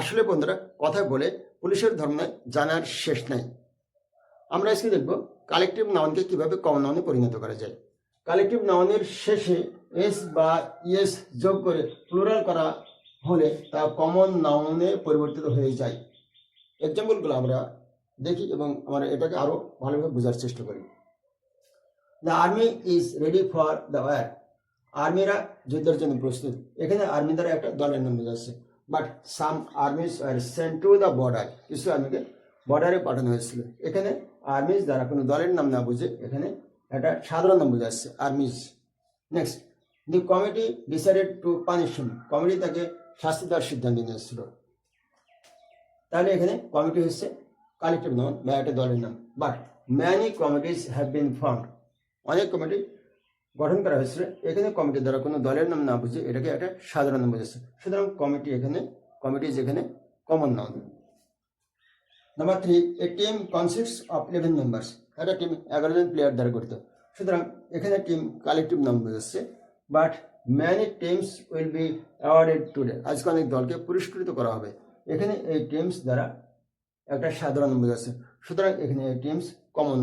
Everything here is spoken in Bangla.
আসলে বন্ধুরা, কথা বলে পুলিশের ধর্ম জানার শেষ নাই। আমরা আজকে দেখব কালেকটিভ নাউনকে কীভাবে কমন নাউনে পরিণত করা যায়। কালেকটিভ নাউনের শেষে এস বা ইয়েস যোগ করে প্লুরাল করা হলে তা কমন নাউনে পরিবর্তিত হয়ে যায়। এক্সাম্পলগুলো আমরা দেখি এবং আমরা এটাকে আরও ভালোভাবে বোঝার চেষ্টা করি। The army is ready for the war আর্মিরা যুদ্ধের জন্য প্রস্তুত। এখানে আর্মি দ্বারা একটা দলের নাম বোঝাচ্ছে but some armies are sent to the border কিছু আর্মিকে বর্ডারে পাঠানো হয়েছিল। এখানে আর্মিস দ্বারা কোনো দলের নাম না বুঝে এখানে একটা সাধারণ নাম বোঝাচ্ছে armies next the committee decided to punish committee তাকে শাস্তি দেওয়ার সিদ্ধান্ত নিয়েছিল। তাহলে এখানে কমিটি হচ্ছে কালেক্টিভ নাম, বা একটা দলের নাম। But many committees have been form অনেক কমিটি গঠন করা হয়েছিল। এখানে কমিটির দ্বারা কোনো দলের নাম না বুঝে এটাকে একটা সাধারণ নাম বুঝেছে সুতরাং কমিটি এখানে কমিটি যেখানে কমন নাম number three a team consist of eleven members একটা টিম এগারো জন প্লেয়ার দ্বারা গঠিত। সুতরাং এখানে টিম কালেকটিভ নাম বুঝেছে but many teams will be awarded today আজকে অনেক দলকে পুরস্কৃত করা হবে। এখানে এই টিমস দ্বারা একটা সাধারণ বোঝাচ্ছে। সুতরাং এখানে এই টিমস কমন